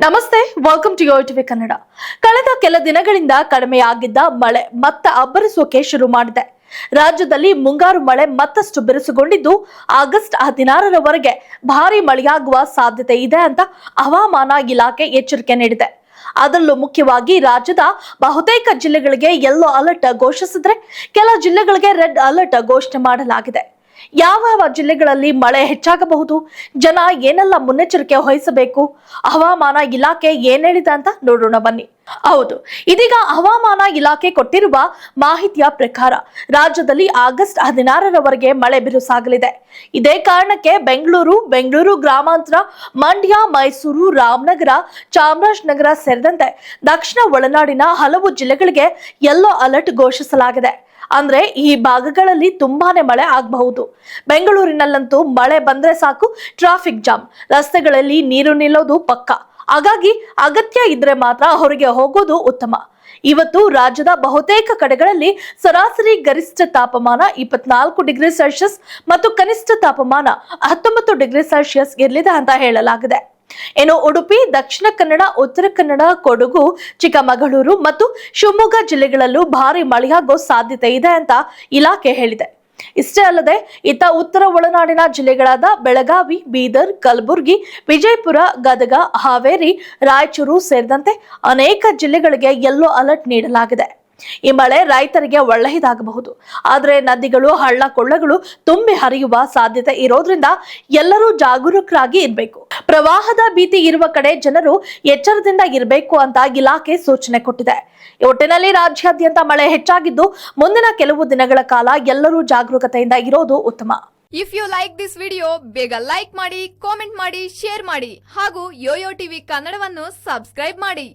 ನಮಸ್ತೆ welcome to TV Kannada ಕಳೆದ ಕೆಲ ದಿನಗಳಿಂದ ಕಡಿಮೆಯಾಗಿದ್ದ ಮಳೆ ಮತ್ತೆ ಅಬ್ಬರಿಸೋಕೆ ಶುರು ಮಾಡಿದೆ. ರಾಜ್ಯದಲ್ಲಿ ಮುಂಗಾರು ಮಳೆ ಮತ್ತಷ್ಟು ಬಿರುಸುಗೊಂಡಿದ್ದು ಆಗಸ್ಟ್ ಹದಿನಾರರವರೆಗೆ ಭಾರಿ ಮಳೆಯಾಗುವ ಸಾಧ್ಯತೆ ಇದೆ ಅಂತ ಹವಾಮಾನ ಇಲಾಖೆ ಎಚ್ಚರಿಕೆ ನೀಡಿದೆ. ಅದರಲ್ಲೂ ಮುಖ್ಯವಾಗಿ ರಾಜ್ಯದ ಬಹುತೇಕ ಜಿಲ್ಲೆಗಳಿಗೆ ಯೆಲ್ಲೋ ಅಲರ್ಟ್ ಘೋಷಿಸಿದ್ರೆ ಕೆಲ ಜಿಲ್ಲೆಗಳಿಗೆ ರೆಡ್ ಅಲರ್ಟ್ ಘೋಷಣೆ ಮಾಡಲಾಗಿದೆ. ಯಾವ ಯಾವ ಜಿಲ್ಲೆಗಳಲ್ಲಿ ಮಳೆ ಹೆಚ್ಚಾಗಬಹುದು? ಜನ ಏನೆಲ್ಲ ಮುನ್ನೆಚ್ಚರಿಕೆ ವಹಿಸಬೇಕು? ಹವಾಮಾನ ಇಲಾಖೆ ಏನ್ ಹೇಳಿದೆ ಅಂತ ನೋಡೋಣ ಬನ್ನಿ. ಹೌದು, ಇದೀಗ ಹವಾಮಾನ ಇಲಾಖೆ ಕೊಟ್ಟಿರುವ ಮಾಹಿತಿಯ ಪ್ರಕಾರ ರಾಜ್ಯದಲ್ಲಿ ಆಗಸ್ಟ್ ಹದಿನಾರರವರೆಗೆ ಮಳೆ ಬಿರುಸಾಗಲಿದೆ. ಇದೇ ಕಾರಣಕ್ಕೆ ಬೆಂಗಳೂರು ಬೆಂಗಳೂರು ಗ್ರಾಮಾಂತರ, ಮಂಡ್ಯ, ಮೈಸೂರು, ರಾಮನಗರ, ಚಾಮರಾಜನಗರ ಸೇರಿದಂತೆ ದಕ್ಷಿಣ ಒಳನಾಡಿನ ಹಲವು ಜಿಲ್ಲೆಗಳಿಗೆ ಯೆಲ್ಲೋ ಅಲರ್ಟ್ ಘೋಷಿಸಲಾಗಿದೆ. ಅಂದ್ರೆ ಈ ಭಾಗಗಳಲ್ಲಿ ತುಂಬಾನೇ ಮಳೆ ಆಗಬಹುದು. ಬೆಂಗಳೂರಿನಲ್ಲಂತೂ ಮಳೆ ಬಂದ್ರೆ ಸಾಕು ಟ್ರಾಫಿಕ್ ಜಾಮ್ ರಸ್ತೆಗಳಲ್ಲಿ ನೀರು ನಿಲ್ಲೋದು ಪಕ್ಕ. ಹಾಗಾಗಿ ಅಗತ್ಯ ಇದ್ರೆ ಮಾತ್ರ ಹೊರಗೆ ಹೋಗೋದು ಉತ್ತಮ. ಇವತ್ತು ರಾಜ್ಯದ ಬಹುತೇಕ ಕಡೆಗಳಲ್ಲಿ ಸರಾಸರಿ ಗರಿಷ್ಠ ತಾಪಮಾನ ಇಪ್ಪತ್ನಾಲ್ಕು ಡಿಗ್ರಿ ಸೆಲ್ಸಿಯಸ್ ಮತ್ತು ಕನಿಷ್ಠ ತಾಪಮಾನ ಹತ್ತೊಂಬತ್ತು ಡಿಗ್ರಿ ಸೆಲ್ಸಿಯಸ್ ಇರಲಿದೆ ಅಂತ ಹೇಳಲಾಗಿದೆ. ಇನ್ನು ಉಡುಪಿ, ದಕ್ಷಿಣ ಕನ್ನಡ, ಉತ್ತರ ಕನ್ನಡ, ಕೊಡಗು, ಚಿಕ್ಕಮಗಳೂರು ಮತ್ತು ಶಿವಮೊಗ್ಗ ಜಿಲ್ಲೆಗಳಲ್ಲೂ ಭಾರಿ ಮಳೆಯಾಗೋ ಸಾಧ್ಯತೆ ಇದೆ ಅಂತ ಇಲಾಖೆ ಹೇಳಿದೆ. ಇಷ್ಟೇ ಅಲ್ಲದೆ, ಇತ್ತ ಉತ್ತರ ಒಳನಾಡಿನ ಜಿಲ್ಲೆಗಳಾದ ಬೆಳಗಾವಿ, ಬೀದರ್, ಕಲಬುರಗಿ, ವಿಜಯಪುರ, ಗದಗ, ಹಾವೇರಿ, ರಾಯಚೂರು ಸೇರಿದಂತೆ ಅನೇಕ ಜಿಲ್ಲೆಗಳಿಗೆ ಯೆಲ್ಲೋ ಅಲರ್ಟ್ ನೀಡಲಾಗಿದೆ. ಈ ಮಳೆ ರೈತರಿಗೆ ಒಳ್ಳೆಯದಾಗಬಹುದು. ಆದರೆ ನದಿಗಳು, ಹಳ್ಳ ಕೊಳ್ಳಗಳು ತುಂಬಿ ಹರಿಯುವ ಸಾಧ್ಯತೆ ಇರೋದ್ರಿಂದ ಎಲ್ಲರೂ ಜಾಗರೂಕರಾಗಿ ಇರಬೇಕು. ಪ್ರವಾಹದ ಭೀತಿ ಇರುವ ಕಡೆ ಜನರು ಎಚ್ಚರದಿಂದ ಇರಬೇಕು ಅಂತ ಇಲಾಖೆ ಸೂಚನೆ ಕೊಟ್ಟಿದೆ. ಒಟ್ಟಿನಲ್ಲಿ ರಾಜ್ಯಾದ್ಯಂತ ಮಳೆ ಹೆಚ್ಚಾಗಿದ್ದು ಮುಂದಿನ ಕೆಲವು ದಿನಗಳ ಕಾಲ ಎಲ್ಲರೂ ಜಾಗರೂಕತೆಯಿಂದ ಇರೋದು ಉತ್ತಮ. If you like this video ಬೇಗ ಲೈಕ್ ಮಾಡಿ ಕಾಮೆಂಟ್ ಮಾಡಿ ಶೇರ್ ಮಾಡಿ ಹಾಗೂ ಯೋಯೋ ಟಿವಿ ಕನ್ನಡವನ್ನು ಸಬ್ಸ್ಕ್ರೈಬ್ ಮಾಡಿ.